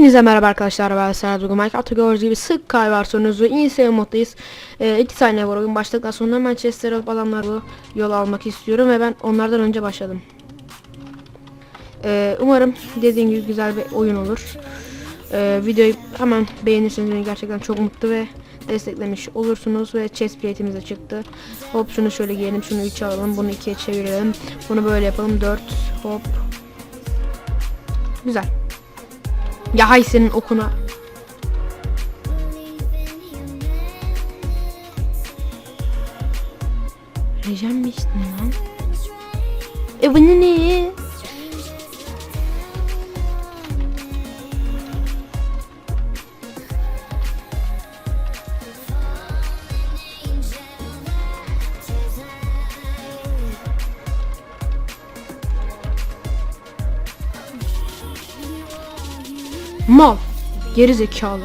Hepinize merhaba arkadaşlar ben Serhat Bugün Minecraft'ta gördüğünüz gibi sık kay versiyonuz ve insane moddayız. 2 ee, iki saniye var oyun başladıktan sonra hemen chestleri alıp adamları yol almak istiyorum ve ben onlardan önce başladım. Ee, umarım dediğim gibi güzel bir oyun olur. Ee, videoyu hemen beğenirseniz gerçekten çok mutlu ve desteklemiş olursunuz ve chest plate'imiz çıktı. Hop şunu şöyle giyelim şunu 3'e alalım bunu 2'ye çevirelim. Bunu böyle yapalım 4 hop. Güzel. Ya hay senin okuna. Rejim mi içtin lan? E bu ne Mal. Geri zekalı.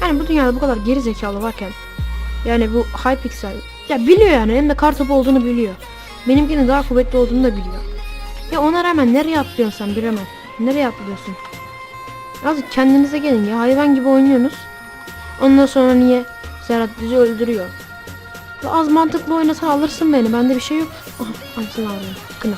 Yani bu dünyada bu kadar geri zekalı varken yani bu Hypixel ya biliyor yani hem de kartopu olduğunu biliyor. Benimkinin daha kuvvetli olduğunu da biliyor. Ya ona rağmen nereye atlıyorsun sen bilemem. Nereye atlıyorsun? Azıcık kendinize gelin ya hayvan gibi oynuyorsunuz. Ondan sonra niye Serhat bizi öldürüyor? Az mantıklı oynasa alırsın beni. Bende bir şey yok. Aha, anasını ağrıyorum. Kına.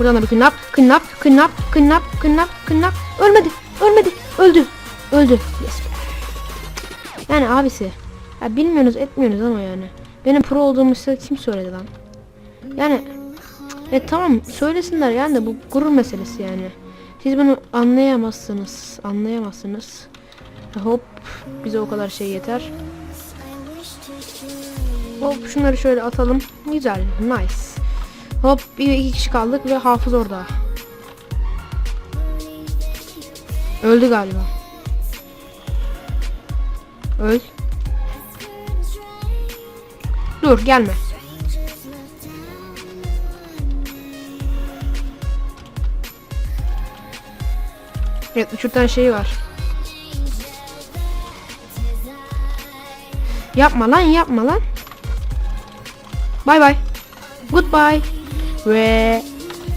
Buradan da bir kınnap, kınnap, kınnap, kınnap, kınnap, kınnap. Ölmedi, ölmedi, öldü, öldü. Yes. Yani abisi, ya bilmiyorsunuz etmiyorsunuz ama yani. Benim pro olduğumu size kim söyledi lan? Yani, e tamam söylesinler yani de bu gurur meselesi yani. Siz bunu anlayamazsınız, anlayamazsınız. Hop, bize o kadar şey yeter. Hop şunları şöyle atalım. Güzel, nice. Hop bir iki kişi kaldık ve hafız orada. Öldü galiba. Öl. Dur gelme. Evet uçurtan şeyi var. Yapma lan yapma lan. Bay bay. Goodbye ve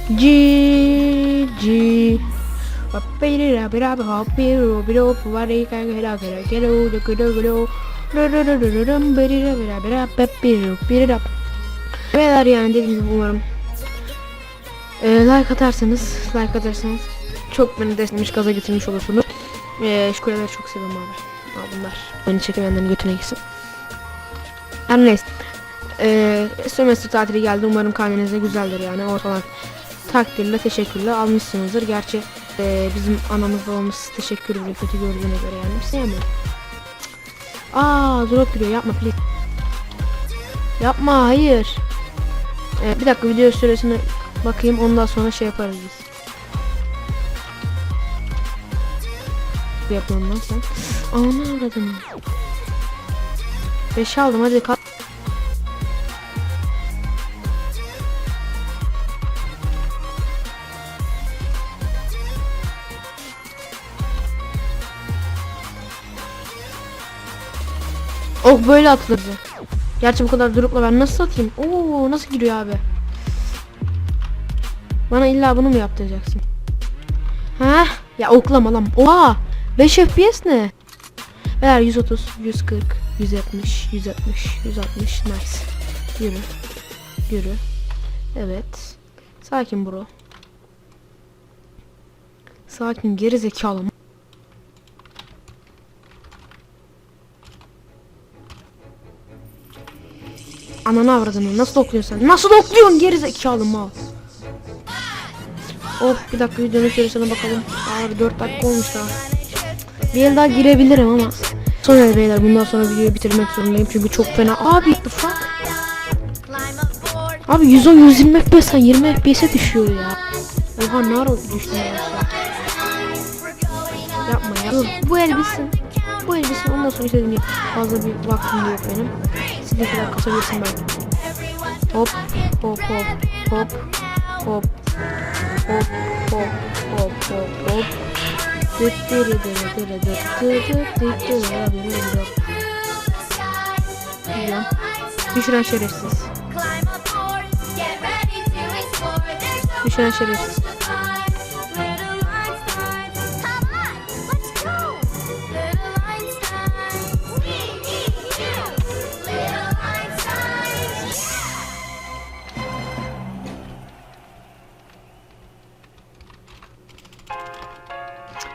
GG Beyler yani dediğim gibi umarım e, like atarsanız like atarsanız çok beni desteklemiş gaza getirmiş olursunuz. E, şu kuleleri çok seviyorum abi. Al bunlar. Beni çekemeyenlerin götüne gitsin. Her neyse. Ee, sömestr tatili geldi. Umarım karnenize güzeldir yani. Ortalar takdirle teşekkürle almışsınızdır. Gerçi e, bizim anamız babamız teşekkür bile kötü gördüğüne göre yani. Bir şey mi? Aa drop giriyor. Yapma please. Yapma hayır. Ee, bir dakika video süresine bakayım. Ondan sonra şey yaparız biz. Yapalım lan sen. Ana avradım. 5 aldım hadi kalk. Oh böyle atılır. Gerçi bu kadar durukla ben nasıl atayım? Oo nasıl giriyor abi? Bana illa bunu mu yaptıracaksın? Ha? Ya oklama lan. Oha! 5 FPS ne? Beyler 130, 140, 170, 160, 160. Nice. Yürü. Yürü. Evet. Sakin bro. Sakin geri zekalı. Ananı avradını nasıl okluyorsun sen? Nasıl okluyorsun geri zekalı mal? Oh bir dakika videonun süresine bakalım. Aa 4 dakika olmuş daha. Bir el daha girebilirim ama. Sonra beyler bundan sonra videoyu bitirmek zorundayım çünkü çok fena. Abi the fuck? Abi 110 120 FPS'ten 20 FPS'e düşüyor ya. Oha ne ara düştüm ya. Yapma ya. Bu el bitsin. Bu el bitsin ondan sonra istediğim fazla bir vaktim yok benim. Sizde kadar kasabilirsin belki. Hop hop hop hop hop hop hop hop hop hop Dıt dırı dırı dırı dıt dıt dıt dırı dırı dırı dırı. Gidiyorum. Düşüren şerefsiz. Climb aboard,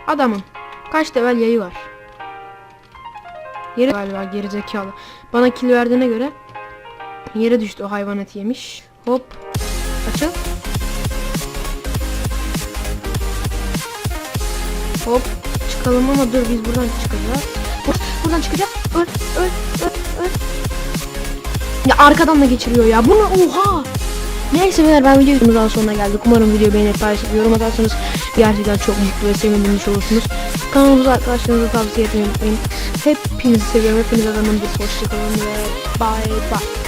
Adamın kaç level yayı var? Yere galiba gerizekalı. Bana kill verdiğine göre yere düştü o hayvan eti yemiş. Hop. Açıl. Hop. Çıkalım ama dur biz buradan çıkacağız. Buradan çıkacağız. Öl öl öl öl. Ya arkadan da geçiriyor ya. Bunu oha. Neyse beyler ben videomuzun sonuna geldik. Umarım videoyu beğenip paylaşıp yorum atarsanız gerçekten çok mutlu ve sevinmiş olursunuz. Kanalımıza arkadaşlarınıza tavsiye etmeyi unutmayın. Hepinizi seviyorum. Hepinize adamın bir hoşçakalın ve bye bye.